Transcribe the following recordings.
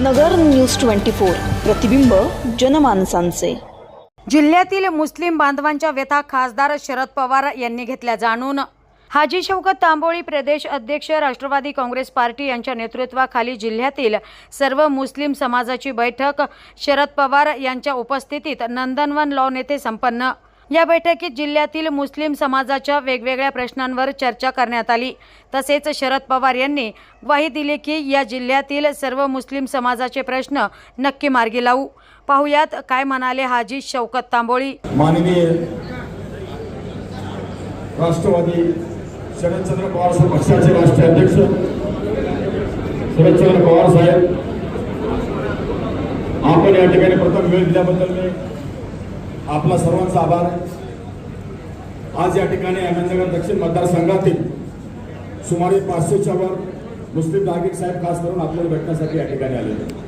नगर news twenty four. प्रतिबिंब जनमानसांचे. जिल्ह्यातील मुस्लिम बांधवांच्या व्यथा खासदार शरद पवार यांनी घेतल्या जाणून. हाजी शौकत तांबोळी प्रदेश अध्यक्ष राष्ट्रवादी काँग्रेस पार्टी यांच्या नेतृत्वाखाली जिल्ह्यातील सर्व मुस्लिम समाजाची बैठक शरद पवार यांच्या उपस्थितीत नंदनवन लॉन येथे संपन्न. या बैठकीत जिल्ह्यातील मुस्लिम समाजाच्या वेगवेगळ्या प्रश्नांवर चर्चा करण्यात आली. तसेच शरद पवार यांनी ग्वाही दिली की या जिल्ह्यातील सर्व मुस्लिम समाजाचे प्रश्न नक्की मार्गी लावू. पाहुयात काय म्हणाले हाजी शौकत तांबोळी. माननीय राष्ट्रवादी शरदचंद्र पवार साहेब पक्षाचे राष्ट्रीय अध्यक्ष शरदचंद्र पवार साहेब आपण या ठिकाणी प्रथम वेळ दिल्याबद्दल मी आपला सर्वांचा आभार आहे. आज या ठिकाणी अहमदनगर दक्षिण मतदारसंघातील सुमारे पाचशेच्या वर मुस्लिम नागरिक साहेब खास करून आपल्याला भेटण्यासाठी या ठिकाणी आलेले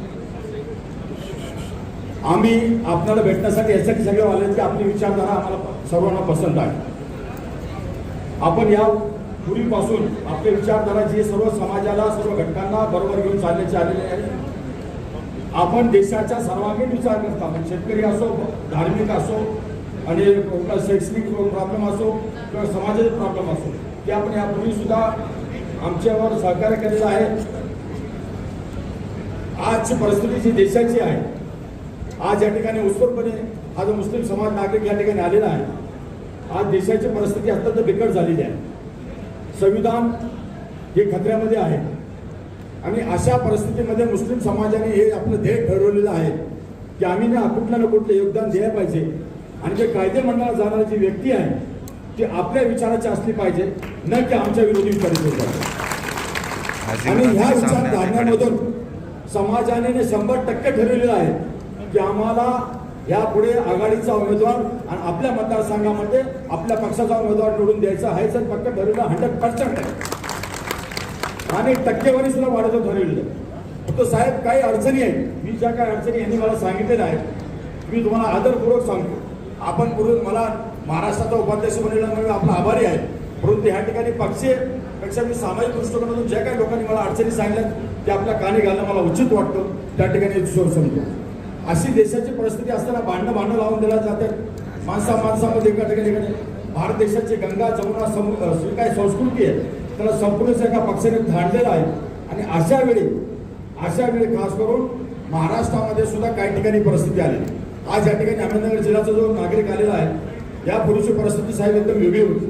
आम्ही आपल्याला भेटण्यासाठी यासाठी सगळे आले की आपली विचारधारा आम्हाला सर्वांना पसंत आहे. आपण या पूर्वीपासून आपले विचारधारा जे सर्व समाजाला सर्व घटकांना बरोबर घेऊन चालण्याचे आलेले आहे. आपण देशाच्या सर्वांगीण विचार करता. म्हणजे शेतकरी असो धार्मिक असो आणि शैक्षणिक प्रॉब्लेम असो किंवा समाजाचे प्रॉब्लेम असो ते आपण यापूर्वी सुद्धा आमच्यावर सहकार्य केलेलं आहे. आजची परिस्थिती जी देशाची आहे आज या ठिकाणी उत्स्फूर्तपणे हा जो मुस्लिम समाज नागरिक या ठिकाणी आलेला आहे आज देशाची परिस्थिती अत्यंत बिकट झालेली आहे. संविधान हे खतऱ्यामध्ये आहे. आणि अशा परिस्थितीमध्ये मुस्लिम समाजाने हे आपलं ध्येय ठरवलेलं आहे की आम्ही ना कुठलं ना कुठलं योगदान दिलं पाहिजे. आणि जे कायदे मंडळात जाणारी जी व्यक्ती आहे ती आपल्या विचाराची असली पाहिजे न की आमच्या विरोधी विचाराची आणि ह्या विचारधारणामधून समाजाने शंभर टक्के ठरवलेलं आहे की आम्हाला यापुढे आघाडीचा उमेदवार आणि आपल्या मतदारसंघामध्ये आपल्या पक्षाचा उमेदवार निवडून द्यायचा आहे सर पक्क ठरवलं हंड्रेड पर्सेंट आहे. आणि टक्केवारी सुद्धा वाढवतं ठरवलेलं आहे फक्त साहेब काही अडचणी आहेत. मी ज्या काही अडचणी यांनी मला सांगितलेल्या आहेत मी तुम्हाला आदरपूर्वक सांगतो. आपण पूर्वी मला महाराष्ट्राचा उपाध्यक्ष बनवल्यामुळे मी आपला आभारी आहे. परंतु ह्या ठिकाणी पक्षीयपेक्षा मी सामाजिक दृष्टिकोनातून ज्या काही लोकांनी मला अडचणी सांगितल्या ते आपल्या कानी घालणं मला उचित वाटतं. त्या ठिकाणी ईश्वर समजतो. अशी देशाची परिस्थिती असताना भांडणं भांडणं लावून दिल्या जातात. माणसा माणसामध्ये एका ठिकाणी भारत देशाची गंगा जमुना समु काय काही संस्कृती आहे. त्याला संपूर्ण एका पक्षाने धाडलेला आहे. आणि अशा वेळी अशा वेळी खास करून महाराष्ट्रामध्ये सुद्धा काही ठिकाणी परिस्थिती आली. आज या ठिकाणी अहमदनगर जिल्ह्याचा जो नागरिक आलेला आहे यापूर्वीची परिस्थिती साहेब एकदम वेगळी होती.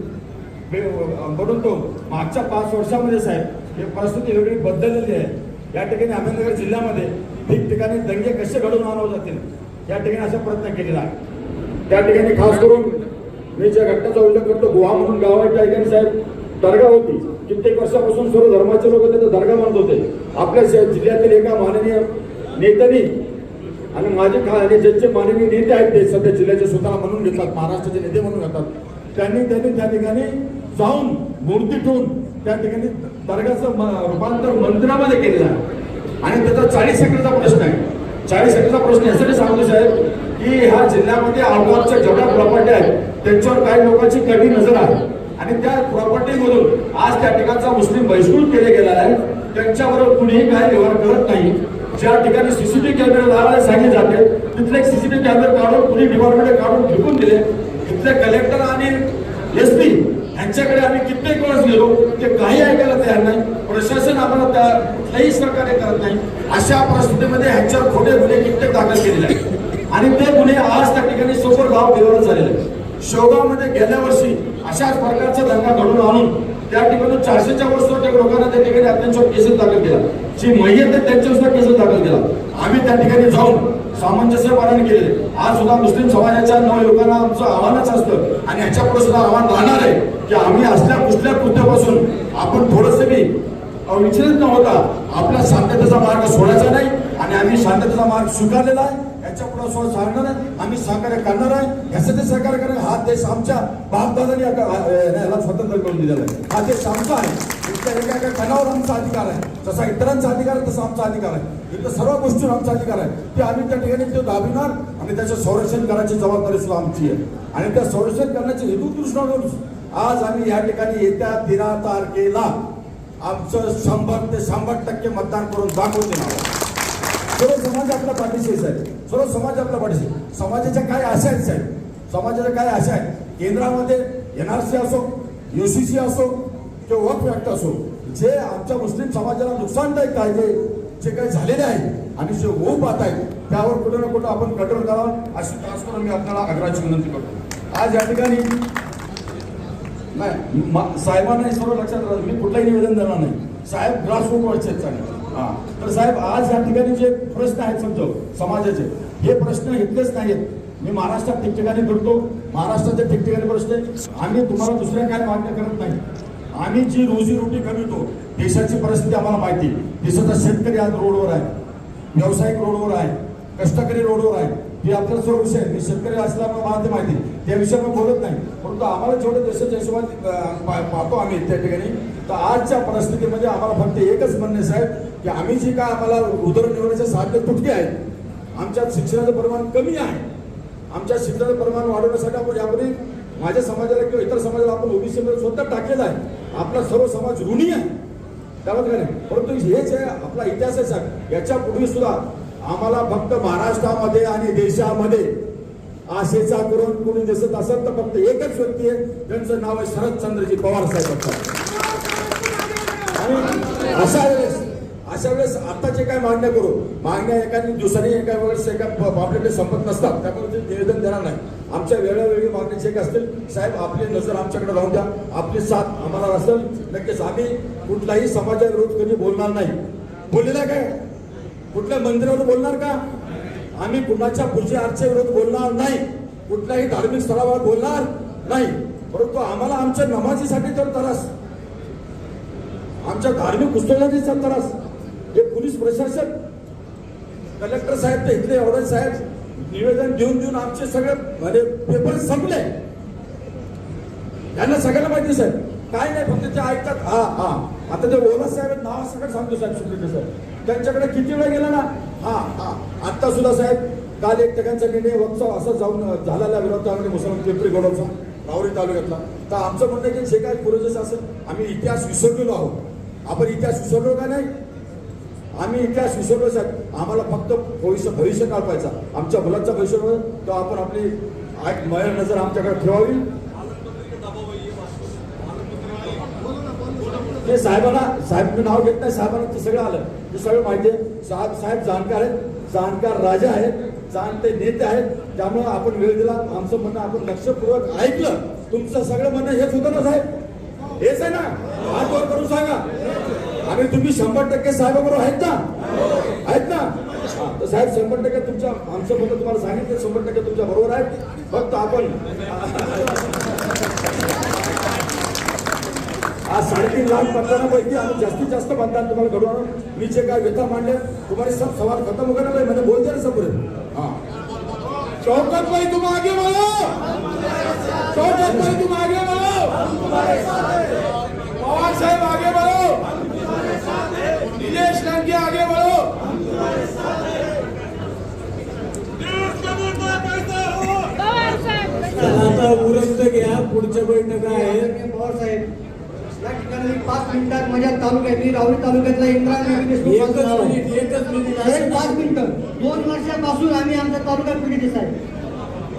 वे- म्हणून तो मागच्या पाच वर्षामध्ये साहेब ही परिस्थिती वेगळी बदललेली आहे. या ठिकाणी अहमदनगर जिल्ह्यामध्ये ठिकठिकाणी दंगे कसे घडून आणव जातील या ठिकाणी असा प्रयत्न केलेला आहे. त्या ठिकाणी खास करून मी ज्या घटनेचा उल्लेख करतो गुहा म्हणून गाव आहे त्या ठिकाणी साहेब दर्गा होती. कित्येक वर्षापासून सर्व धर्माचे लोक त्यांचा दर्गा मानत होते. आपल्या जिल्ह्यातील एका माननीय नेत्यांनी आणि माझे खा आणि ज्यांचे माननीय नेते आहेत ते सध्या जिल्ह्याचे स्वतःला म्हणून घेतात महाराष्ट्राचे नेते म्हणून घेतात. त्यांनी त्यांनी त्या ठिकाणी जाऊन मूर्ती ठेवून त्या ठिकाणी दर्गाचं रूपांतर मंदिरामध्ये केलेलं आहे. आणि त्याचा चाळीस एकरचा प्रश्न आहे. चाळीस एकरचा प्रश्न यासाठी सांगतो साहेब की ह्या जिल्ह्यामध्ये आउटडोरच्या जेवढ्या प्रॉपर्टी आहेत त्यांच्यावर काही लोकांची कडी नजर आहे. आणि त्या प्रॉपर्टीमधून आज त्या ठिकाणचा मुस्लिम बहिष्कृत केले गेला आहे. त्यांच्याबरोबर कुणीही काय व्यवहार करत नाही. ज्या ठिकाणी सीसीटीव्ही कॅमेरे लावायला सांगितले जाते तिथले सीसीटीव्ही कॅमेरे काढून पोलीस डिपार्टमेंट काढून फेकून दिले. तिथले कलेक्टर आणि एस पी यांच्याकडे आम्ही कित्येक वेळेस गेलो. ते काही ऐकायला तयार नाही. प्रशासन आम्हाला त्या कुठल्याही सरकारने करत नाही. अशा परिस्थितीमध्ये ह्यांच्यावर खोटे गुन्हे कित्येक दाखल केलेले आहेत. आणि ते गुन्हे आज त्या ठिकाणी सोपर गाव डेव्हलप झालेले आहेत. शेवगावमध्ये गेल्या वर्षी अशाच प्रकारचा दंगा घडून आणून त्या ठिकाणी चारशेच्या वर सुद्धा लोकांना त्या ठिकाणी त्यांच्यावर केसेस दाखल केला. जी मैयत आहे त्यांच्यावर सुद्धा केसेस दाखल केला. आम्ही त्या ठिकाणी जाऊन सामंजस्य पालन केले आज सुद्धा मुस्लिम समाजाच्या नव लोकांना आमचं आव्हानच असतं आणि ह्याच्या पुढे सुद्धा आव्हान राहणार आहे की आम्ही असल्या कुठल्या कृत्यापासून आपण थोडस बी विचलित न होता आपला शांततेचा मार्ग सोडायचा नाही आणि आम्ही शांततेचा मार्ग स्वीकारलेला आहे. याच्यापुढे सोड सांगणार आहे. आम्ही सहकार्य करणार आहे. यासाठी सहकार्य करणार हा देश आमच्या बापदादांनी याला स्वतंत्र करून दिलेला आहे. हा देश आमचा आहे. एका कणावर आमचा अधिकार आहे. जसा इतरांचा अधिकार आहे तसा आमचा अधिकार आहे. इथं सर्व गोष्टीवर आमचा अधिकार आहे. ते आम्ही त्या ठिकाणी तो दाबिणार आणि त्याचं संरक्षण करण्याची जबाबदारी सुद्धा आमची आहे. आणि त्या संरक्षण करण्याचे हेतू दृष्टीने आज आम्ही या ठिकाणी येत्या तेरा तारखेला आमचं शंभर ते शंभर टक्के मतदान करून दाखवून देणार आहोत. सर्व समाज आपल्या पाठीशी आहे साहेब. सर्व समाज आपल्या पाठीशी समाजाच्या काय आशा आहेत साहेब? समाजाच्या काय आशा आहेत? केंद्रामध्ये एनआरसी असो युसीसी असो किंवा वक्फ ऍक्ट असो जे आमच्या मुस्लिम समाजाला नुकसानदायक कायदे जे काही झालेले आहेत आणि जे होऊ पाहत आहेत त्यावर कुठं ना कुठं आपण कठोर करावा अशी खास करून मी आपल्याला आग्रहाची विनंती करतो. आज या ठिकाणी नाही मा- साहेबांना हे सर्व लक्षात राहतो मी कुठलंही निवेदन देणार नाही. साहेब ग्रासरूट वरचे आहेत चांगले हा. तर साहेब आज या ठिकाणी जे प्रश्न आहेत समजा समाजाचे हे प्रश्न इथलेच नाहीत. मी महाराष्ट्रात ठिकठिकाणी करतो महाराष्ट्राचे ठिकठिकाणी प्रश्न आहे आम्ही तुम्हाला दुसऱ्या काय मागण्या करत नाही. आम्ही जी रोजीरोटी कमितो देशाची परिस्थिती आम्हाला माहिती देशाचा शेतकरी आज रोडवर आहे. व्यावसायिक रोडवर आहे. कष्टकरी रोडवर आहे. हे आपला सर्व विषय मी शेतकरी असल्यामुळे मला ते माहिती. आहे. त्या विषयावर बोलत नाही. परंतु आम्हाला जेवढं देशाच्या हिशोबाने पा- पाहतो आम्ही त्या ठिकाणी तर आजच्या परिस्थितीमध्ये आम्हाला फक्त एकच म्हणणे साहेब की आम्ही जी काय आम्हाला उदरनिर्वाहाचे साध्य तुटके आहेत. आमच्या शिक्षणाचं प्रमाण कमी आहे. आमच्या शिक्षणाचं प्रमाण वाढवण्यासाठी आपण यापूर्वी माझ्या समाजाला किंवा इतर समाजाला आपण ओबीसी मध्ये स्वतः टाकलेला आहे. आपला सर्व समाज ऋणी आहे. त्यामुळे काय नाही. परंतु हे जे आपला इतिहास आहे साहेब. याच्या सुद्धा आम्हाला फक्त महाराष्ट्रामध्ये आणि देशामध्ये आशेचा करून कोणी दिसत असेल तर फक्त एकच व्यक्ती आहे. त्यांचं नाव आहे शरदचंद्रजी पवार साहेब आणि अशा वेळेस अशा वेळेस आताचे काय मागण्या करू मागण्या एखादी दुसऱ्या एका वेळेस एका आपल्याकडे संपत नसतात. त्यामुळे ते निवेदन देणार नाही. आमच्या वेळोवेळी मागण्या जे काय असतील साहेब आपली नजर आमच्याकडे राहून द्या. आपली साथ आम्हाला असेल. नक्कीच आम्ही कुठलाही समाजाविरोध कधी बोलणार नाही. बोललेला काय? कुठल्या मंदिरावर बोलणार का? आम्ही कुणाच्या पूजा अर्चे विरोध बोलणार नाही. कुठल्याही धार्मिक स्थळावर बोलणार नाही. परंतु आम्हाला आमच्या नमाजीसाठी तर त्रास. आमच्या धार्मिक पुस्तकाची तर त्रास. हे पोलीस प्रशासन. कलेक्टर साहेब ते इथले एवढे साहेब. निवेदन देऊन देऊन आमचे सगळे म्हणजे पेपर संपले. त्यांना सगळ्यांना माहिती साहेब. काय नाही फक्त ते ऐकतात. हा हा. आता ते ओला साहेब नाव सगळं सांगतो साहेब सुप्रिटे साहेब त्यांच्याकडे किती वेळ गेला ना? हा हा. आत्ता सुद्धा साहेब काल एक टक्क्यांचा निर्णय वक्सा असं जाऊन झालेला विरोध विरोधामध्ये मुसलमान पिंपरी गडवचा रावरी तालुक्यातला. तर आमचं म्हणणं आहे की जे काय पुरोजेस असेल आम्ही इतिहास विसरलेलो आहोत. आपण इतिहास विसरलो का नाही? आम्ही इतिहास विसरलो साहेब. आम्हाला फक्त भविष्य भविष्य काढवायचा आमच्या मुलांचा भविष्य तो आपण आपली आठ मयर नजर आमच्याकडे ठेवावी. ते साहेबांना साहेब मी नाव घेत नाही साहेबांना ते सगळं आलं. ते सगळं माहिती आहे. साहेब साहेब जाणकार आहेत जाणकार राजा आहेत जाणते नेते आहेत. त्यामुळं आपण वेळ दिला. आमचं म्हणणं आपण लक्षपूर्वक ऐकलं. तुमचं सगळं म्हणणं हेच होतं ना साहेब? हेच आहे ना? हात वर करून सांगा. आणि तुम्ही शंभर टक्के साहेबाबरोबर आहेत ना? आहेत ना? तर साहेब शंभर टक्के तुमच्या आमचं म्हणणं तुम्हाला सांगितलं शंभर टक्के तुमच्या बरोबर आहेत. फक्त आपण आज साडेतीन लाख मतदानापैकी आम्ही जास्तीत जास्त मतदान तुम्हाला घडवणार मी जे काय व्यथा मांडले तुम्हारे सब सवाल खत्म हो गए ना भाई मैंने बोल दिया ना सब पूरे हाँ. शौकत भाई तुम आगे बढ़ो शौकत भाई तुम आगे बढ़ो पवार साहब आगे बढ़ो दिनेश लंके आगे बढ़ो आता उरत घ्या पुढच्या बैठका आहेत. पवार साहेब. या ठिकाणी पाच मिनिटात माझ्या तालुक्यात राहुरी तालुक्यातला इंद्रा नागरी देशमुख एकच माझं नाव आहे. मिनिट एकच मिनिट. साहेब पाच मिनिटं. दोन वर्षापासून आम्ही आमच्या तालुक्यात पीडित साहेब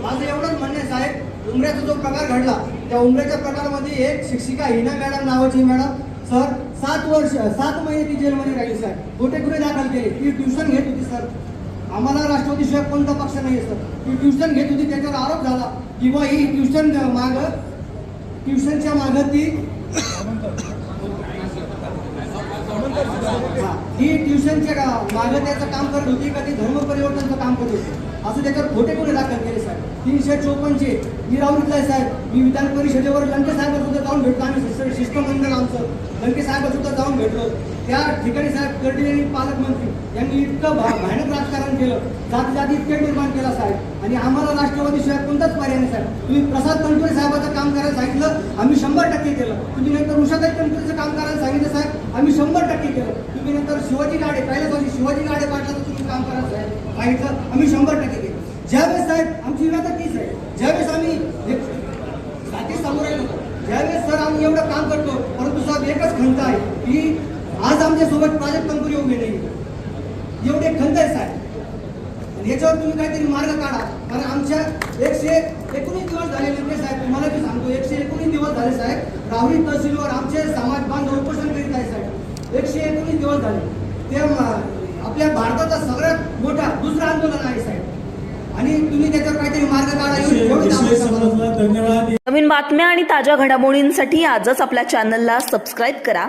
माझं एवढंच म्हणणं साहेब उमऱ्याचा जो प्रकार घडला त्या उमऱ्याच्या प्रकारामध्ये एक शिक्षिका हिना मॅडम नावाची मॅडम सर सात वर्ष सात महिने ती जेलमध्ये राहिली साहेब. खोटे गुन्हे दाखल केले. ती ट्युशन घेत होती सर. आम्हाला राष्ट्रवादी शिवाय कोणता पक्ष नाही सर. ती ट्युशन घेत होती त्याच्यावर आरोप झाला. की बुवा ही ट्युशन माग ट्युशनच्या माग ती समंतर समंतर ही ट्युशनच्या मागे त्याचं काम करत होती का ती धर्म परिवर्तनचं काम करत होती. असं त्याच्यावर खोटे गुन्हे दाखल केले साहेब. तीनशे चोपन्नचे. मी राहुल आहे साहेब. मी विधान परिषदेवर लंके साहेब सुद्धा जाऊन भेटलो. आम्ही शिष्टमंडळ आमचं लंके साहेब सुद्धा जाऊन भेटलो. त्या ठिकाणी साहेब कर्डिले आणि पालकमंत्री यांनी इतकं भा- भयानक राजकारण केलं. जाती जाती इतके निर्माण केला साहेब. आणि आम्हाला राष्ट्रवादी शिवाय कोणताच पर्याय नाही साहेब. तुम्ही प्रसाद तनपुरे साहेबाचं काम करायला सांगितलं आम्ही शंभर टक्के केलं. तुम्ही नंतर उषाताई तनपुरेचं काम करायला सांगितलं साहेब. आम्ही शंभर टक्के केलं. तुम्ही नंतर शिवाजी गाडे पहिल्याच वर्षी शिवाजी गाडे पाटलाचं तुम्ही काम करत साहेब। सांगितलं आम्ही शंभर टक्के केलं ज्यावेळेस साहेब आमची व्यथा तीच आहे ज्यावेळेस आम्ही साठी साथी समोर येत होतो ज्यावेळेस सर आम्ही एवढं काम करतो हो। परंतु साहेब एकच खंत आहे की आज आमच्यासोबत प्राजक्त कंपनी उभी नाही। एवढे खंत आहे साहेब। याच्यावर तुम्ही काहीतरी मार्ग काढा। कारण आमच्या एकशे एकोणीस दिवस झाले नेमके साहेब। तुम्हाला मी सांगतो एकशे एकोणीस दिवस झाले साहेब। राहुरी तहसीलवर आमचे समाज बांधव उपोषण करीत आहे साहेब। एकशे एकोणीस दिवस झाले. ते म- आपल्या भारताचा सगळ्यात मोठा दुसरं आंदोलन आहे साहेब. आणि तुम्ही त्याच्यावर काहीतरी मार्ग काढा धन्यवाद. नवीन बातम्या आणि ताज्या घडामोडींसाठी आजच आपल्या चॅनलला सबस्क्राईब करा.